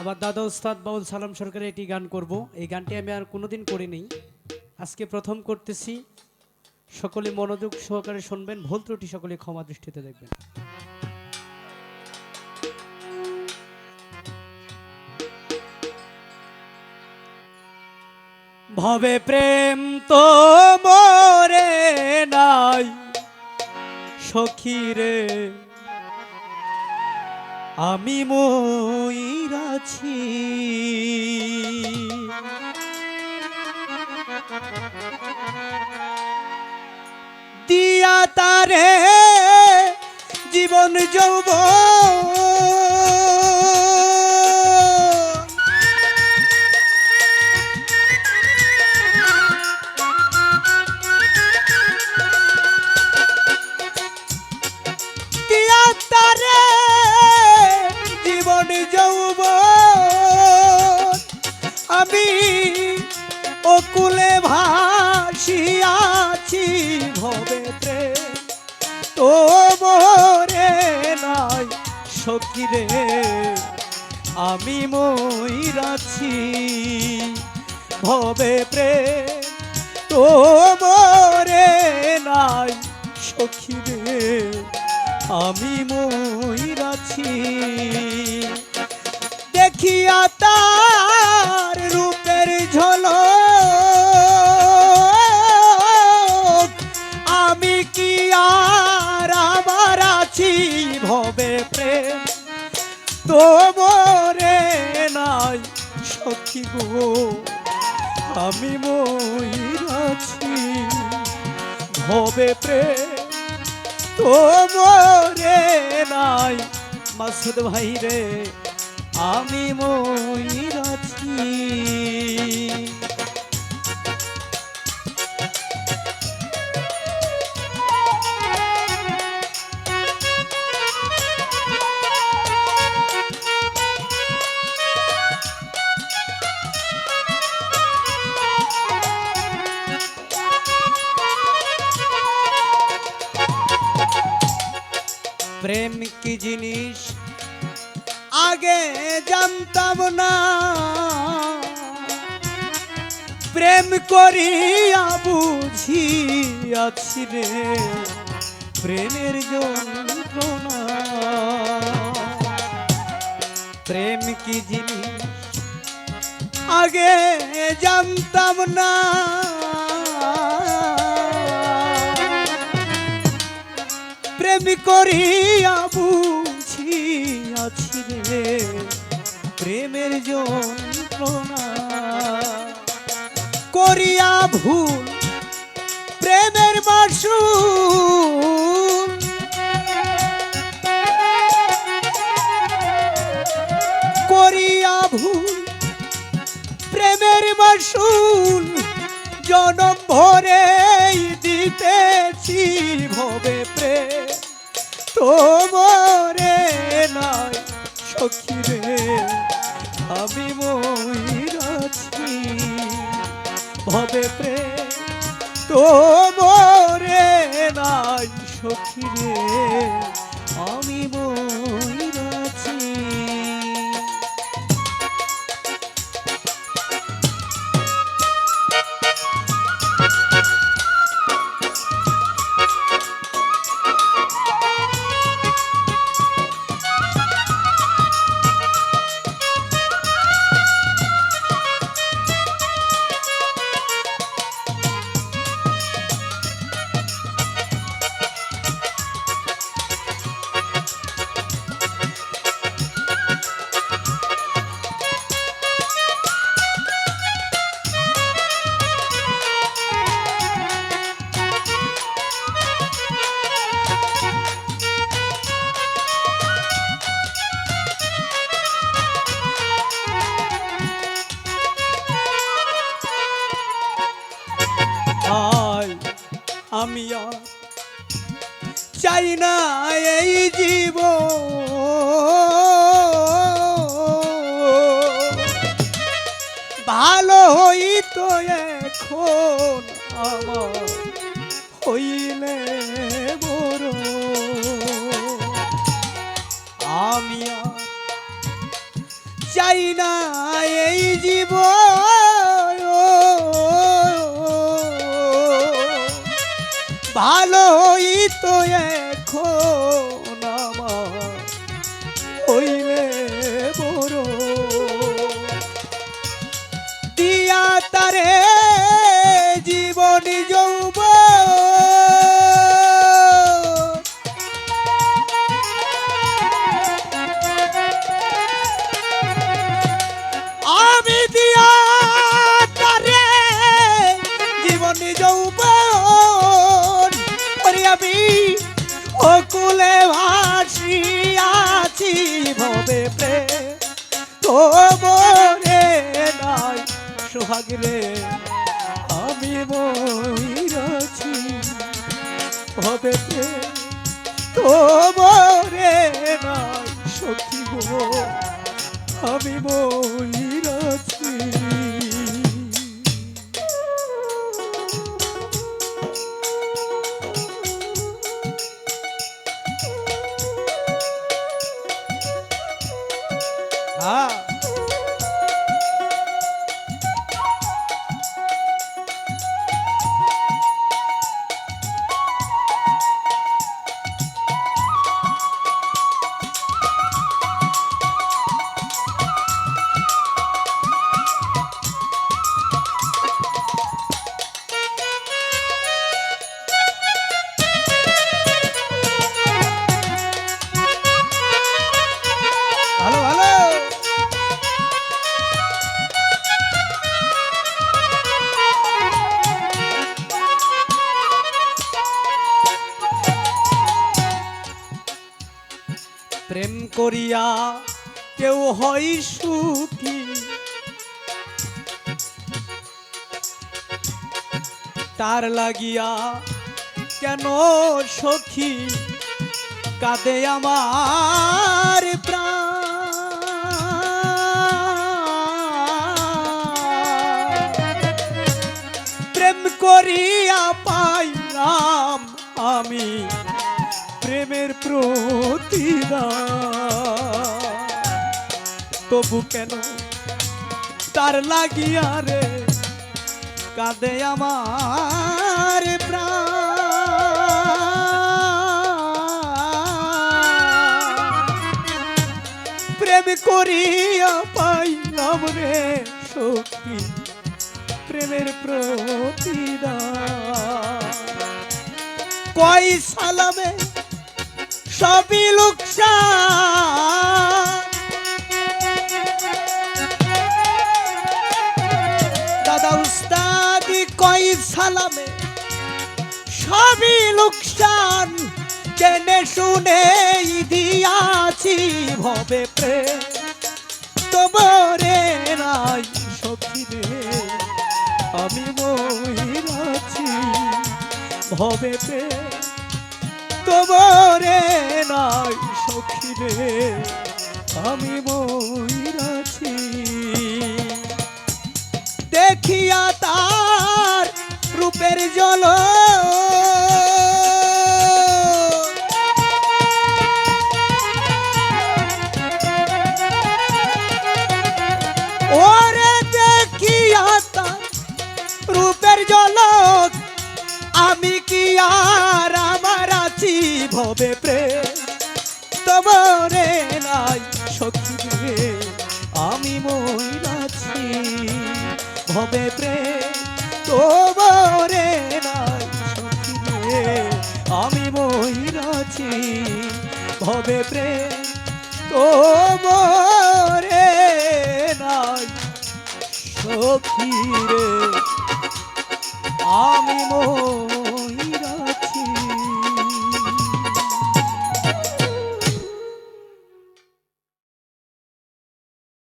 আবার দাদা উস্তাদ বাউল সালাম সরকারের একটি গান করব। এই গানটি আমি আর কোনোদিন করিনি। আজকে প্রথম করতেছি। সকলে মনোযোগ সহকারে শুনবেন। ভুল ত্রুটি সকলে ক্ষমা দৃষ্টিতে দেখবেন। ভবে প্রেম তো মরে নাই, সখী রে। আমি ময়ূরাছি দিয়া তারে জীবন যৌব তো মরে নাই সখী রে, আমি ময়ূরাছি ভবে প্রেম তো মরে নাই সখী রে, আমি ময়ূরাছি দেখিয়া তার তোমরে নাই সখী গো, আমি ময়ূরাছি ভবে প্রেম তোমরে নাই মাসুদ ভাই রে, আমি ময়ূরাছি প্রেম কি জিনিস? আগে জানতাম না। প্রেম করিয়া বুঝিয়াছি রে, প্রেমের যন্ত্রণা। প্রেম কি জিনিস? আগে জানতাম না। প্রেম করিয়া বুঝিয়াছি রে, প্রেমের যন্ত্রণা। করিয়া ভুল, প্রেমের মাসু করিয়া ভুল, প্রেমের মাসুল জনম ভরে দিতেছি ভবে প্রেম। তোমরে নাই সখী রে আমি মহিরাছি ভবে প্রেম তোমরে নাই সখী রে আমি ময়ূরাছি। এই জীব ভালো হই তো ভবে প্রেম, তোমরে নাই সোহাগ রে। আমি ময়ূরাছি হবে প্রেম, তোমরে নাই সত্যি গো। আমি ময়ূরাছি হ্যাঁ করিয়া কেউ হয় সুখী। তার লাগিয়া কেন সখী? কাঁদে আমার প্রেম করিয়া পাইলাম আমি প্রেমের প্রতিদান। তবু কেন তার লাগিয়া রে কাঁদে আমার প্রেম করিয়া পাইলাম রে সখী, প্রেমের প্রতিদান। কয় সালামে সবই লোকসান। সবই লোকসান। জেনে শুনে দিয়াছি ভবে প্রেম। তোমারে নাই সখী রে, আমি মহিলাছি ভবে প্রেম। তোমারে নাই সখী রে, আমি মহিলাছি দেখিয়া তার রূপের জল ভবে প্রেম। তোমারে নাই সখী আমি মহিলাছি ভবে প্রেম। তোমারে নাই সখী আমি মহিলাছি ভবে প্রেম। তোমারে নাই সখী রে আমি মোর